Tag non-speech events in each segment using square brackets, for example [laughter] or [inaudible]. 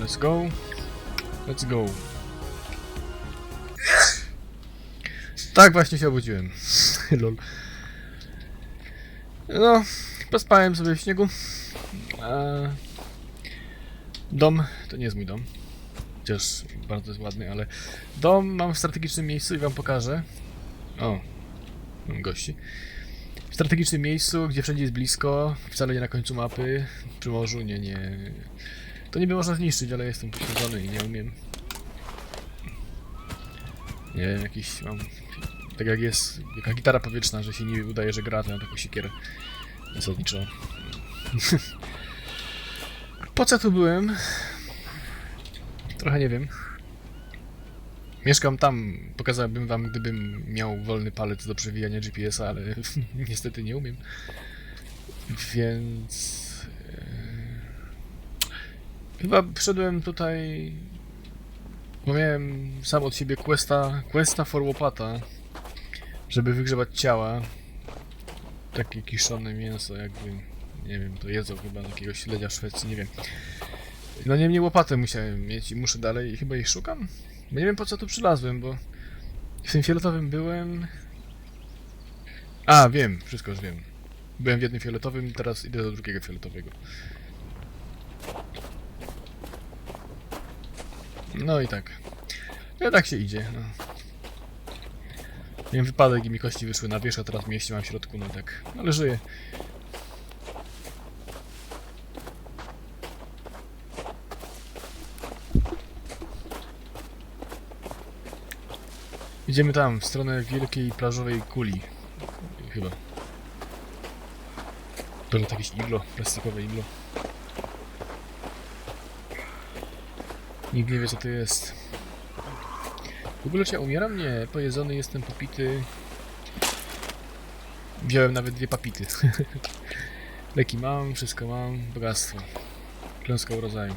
let's go. Let's go. Tak właśnie się obudziłem. [laughs] Lol. No, pospałem sobie w śniegu. Eee, dom, to nie jest mój dom. Chociaż bardzo jest ładny, ale dom mam w strategicznym miejscu i wam pokażę. O, mam gości. W strategicznym miejscu, gdzie wszędzie jest blisko, wcale nie na końcu mapy, przy morzu, nie, nie. To niby można zniszczyć, ale jestem pośledzony i nie umiem. Nie wiem, jakiś mam... Tak jak jest, jaka gitara powietrzna, że się nie udaje, że gra, to mam taką siekierę zasadniczą. [laughs] po co tu byłem? Trochę nie wiem. Mieszkam tam, pokazałbym wam, gdybym miał wolny palec do przewijania GPS-a, ale [laughs] niestety nie umiem. Więc... Chyba przyszedłem tutaj... Bo miałem sam od siebie questa, questa for łopata, żeby wygrzebać ciała. Takie kiszone mięso, jakby... Nie wiem, to jedzą chyba takiego śledzia w Szwecji, nie wiem. No niemniej łopatę musiałem mieć i muszę dalej, chyba ich szukam? Bo nie wiem po co tu przylazłem, bo w tym fioletowym byłem... A, wiem, wszystko już wiem. Byłem w jednym fioletowym, teraz idę do drugiego fioletowego. No i tak. No tak się idzie, no. Miałem wypadek i mi kości wyszły na wierzch, a teraz mieście mam w środku, no tak. Ale żyję. Idziemy tam, w stronę wielkiej plażowej kuli. Chyba. To jakieś iglo, plastikowe iglo. Nikt nie wie co to jest. W ogóle ja umieram? Nie, pojedzony jestem, popity. Wziąłem nawet dwie papity. [laughs] Leki mam, wszystko mam, bogactwo. Klęska urodzaju.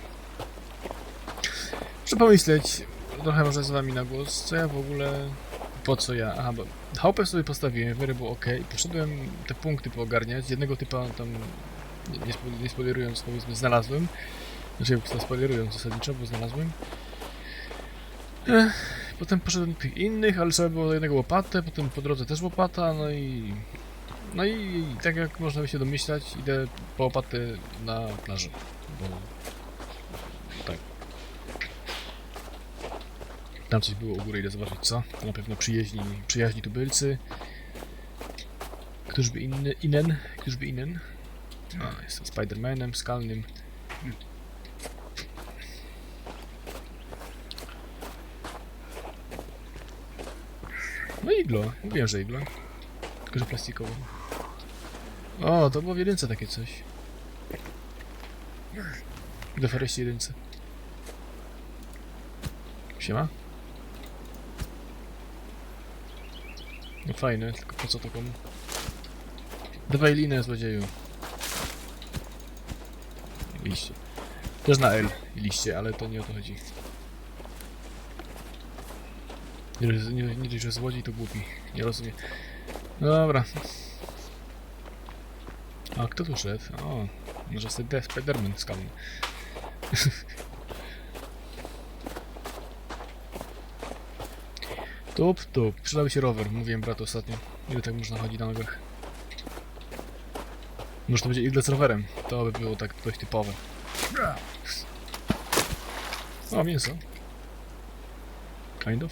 Muszę pomyśleć, trochę może z wami na głos, co ja w ogóle... Po co ja? Aha, bo chałupę sobie postawiłem, w miarę było ok. Poszedłem te punkty poogarniać. Jednego typa tam, nie, nie, powiedzmy, znalazłem. Znaczy, to spoilerując zasadniczo, bo znalazłem. Ech, potem poszedłem do tych innych, ale trzeba było do jednego łopatę, potem po drodze też łopata, no i... No i tak jak można by się domyślać, idę po łopatę na plażę, bo... Tak. Tam coś było u góry, idę zobaczyć co. To na pewno przyjaźni, przyjaźni tubylcy. Któż by inny, inen? Któż by inen? A, jestem Spidermanem skalnym. No iglo, mówiłem, że iglo. Tylko, że plastikowo. O, to było w jedynce takie coś. Do Foreście jedynce. Siema. No fajne, tylko po co to komu? Dawaj linę, złodzieju. Liście. Też na L liście, ale to nie o to chodzi. Nie, nie, nie dość, że złodziej, to głupi. Nie rozumiem. Dobra. A kto tu szedł? O, może sobie Spiderman skalny. [laughs] Tup, tup. Przydałby się rower, mówiłem bratu ostatnio. Ile tak można chodzić na nogach? Może to będzie igle z rowerem. To by było tak dość typowe. O, mięso. Kind of.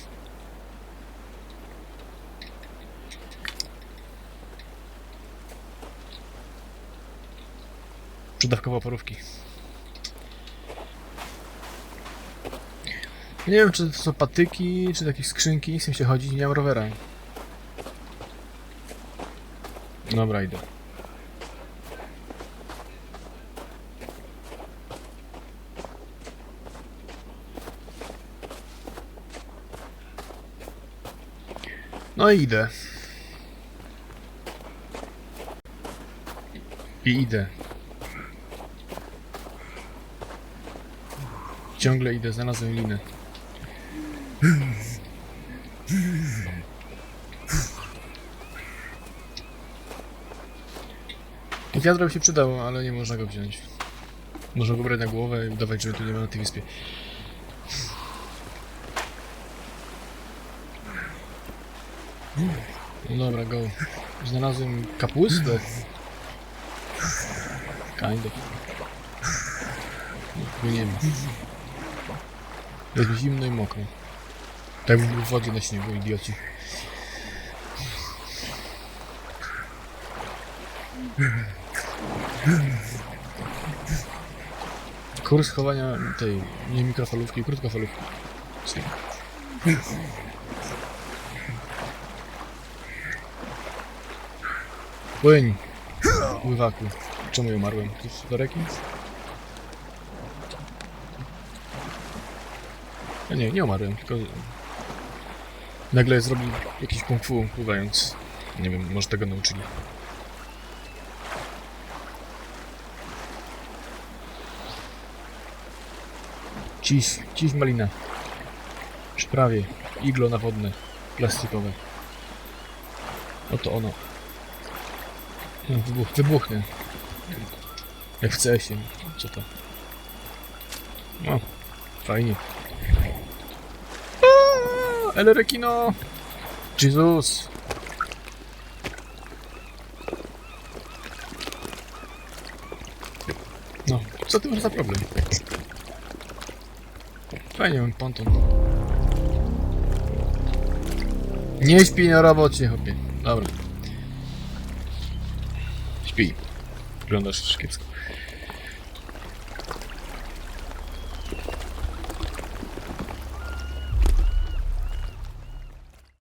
Przedawkowo parówki. Nie wiem, czy to są patyki, czy jakieś skrzynki. Chcę się chodzić, nie mam rowera. Dobra, idę. No i idę. I idę. Ciągle idę, znalazłem linę. Wiadro by się przydało, ale nie można go wziąć. Można go brać na głowę i udawać, że tu nie ma na tej wyspie. No dobra, go. Znalazłem kapustę. Kind of. Nie, nie Jest zimno i mokro. Tak jakby był w wodzie na śniegu, idioci. Kurs chowania tej, nie mikrofalówki, krótkofalówki. Czyli- Płyń! Pływaku. Czemu ja umarłem? Ktoś do reki? Ja nie, nie umarłem, tylko... Nagle zrobił jakiś kung fu pływając. Nie wiem, może tego nauczyli. Ciś, ciś malina. Przyprawie. Iglo nawodne. Plastikowe. Oto ono. No, wybuch, wybuchnę. Jak w CS-ie. Co to? No, fajnie. El Rekino! Jezus! No, co ty masz za problem? Fajnie mam ponton. Nie śpi na robocie, chłopie. Dobra. Śpi. Wyglądasz kiepsko.